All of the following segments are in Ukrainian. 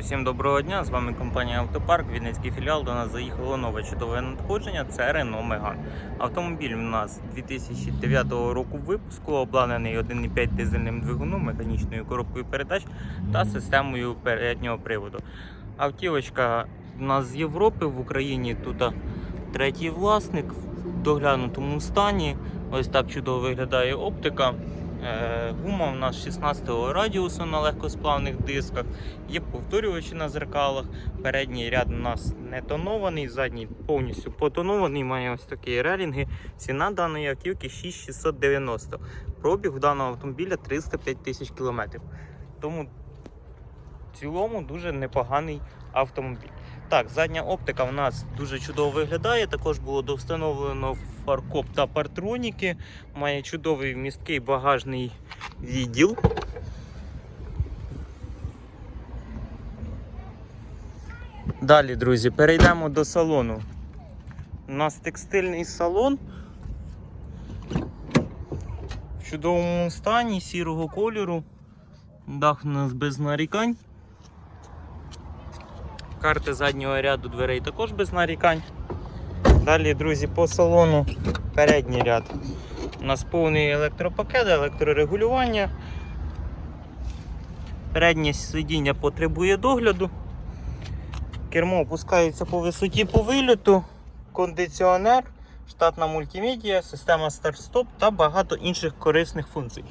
Всім доброго дня! З вами компанія Автопарк, Вінницький філіал. До нас заїхало нове чудове надходження. Це Renault Megane. Автомобіль у нас 2009 року випуску, обладнаний 1,5 дизельним двигуном, механічною коробкою передач та системою переднього приводу. Автівочка у нас з Європи в Україні тут третій власник в доглянутому стані. Ось так чудово виглядає оптика. Е, Гума у нас 16-го радіусу на легкосплавних дисках, є повторювачі на зеркалах. Передній ряд у нас не тонований, задній повністю потонований, має ось такі релінги. Ціна даної автівки 6690. Пробіг даного автомобіля 305 тисяч кілометрів. Тому в цілому дуже непоганий автомобіль. Так, задня оптика в нас дуже чудово виглядає. Також було довстановлено фаркоп та партроніки. Має чудовий місткий багажний відділ. Далі, друзі, перейдемо до салону. У нас текстильний салон в чудовому стані, сірого кольору. Дах у нас без нарікань. Карти заднього ряду дверей також без нарікань. Далі, друзі, по салону передній ряд. У нас повний електропакет, електрорегулювання. Переднє сидіння потребує догляду. Кермо опускається по висоті по вильоту, кондиціонер, штатна мультимедіа, система старт-стоп та багато інших корисних функцій.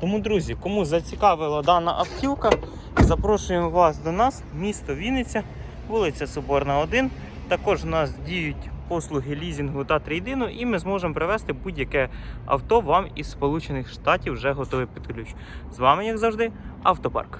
Тому, друзі, кому зацікавила дана автівка, запрошуємо вас до нас, місто Вінниця, вулиця Соборна, 1. Також у нас діють послуги лізінгу та трейдину, і ми зможемо привезти будь-яке авто вам із Сполучених Штатів вже готове під ключ. З вами, як завжди, автопарк.